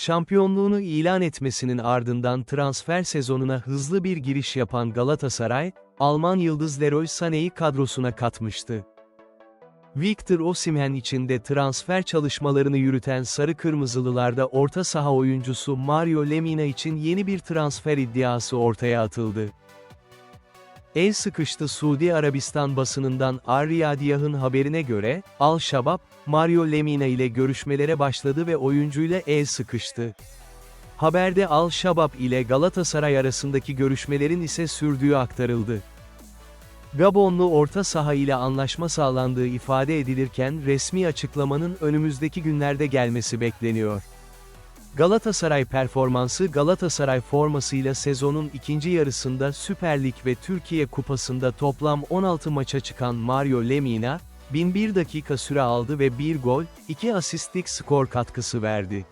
Şampiyonluğunu ilan etmesinin ardından transfer sezonuna hızlı bir giriş yapan Galatasaray, Alman yıldız Leroy Sané'yi kadrosuna katmıştı. Victor Osimhen için de transfer çalışmalarını yürüten Sarı Kırmızılılarda orta saha oyuncusu Mario Lemina için yeni bir transfer iddiası ortaya atıldı. El sıkıştı Suudi Arabistan basınından Ar-Riyadiyah'ın haberine göre, Al-Şabab, Mario Lemina ile görüşmelere başladı ve oyuncuyla el sıkıştı. Haberde Al-Şabab ile Galatasaray arasındaki görüşmelerin ise sürdüğü aktarıldı. Gabonlu orta saha ile anlaşma sağlandığı ifade edilirken resmi açıklamanın önümüzdeki günlerde gelmesi bekleniyor. Galatasaray performansı Galatasaray formasıyla sezonun ikinci yarısında Süper Lig ve Türkiye Kupası'nda toplam 16 maça çıkan Mario Lemina, 1001 dakika süre aldı ve 1 gol, 2 asistlik skor katkısı verdi.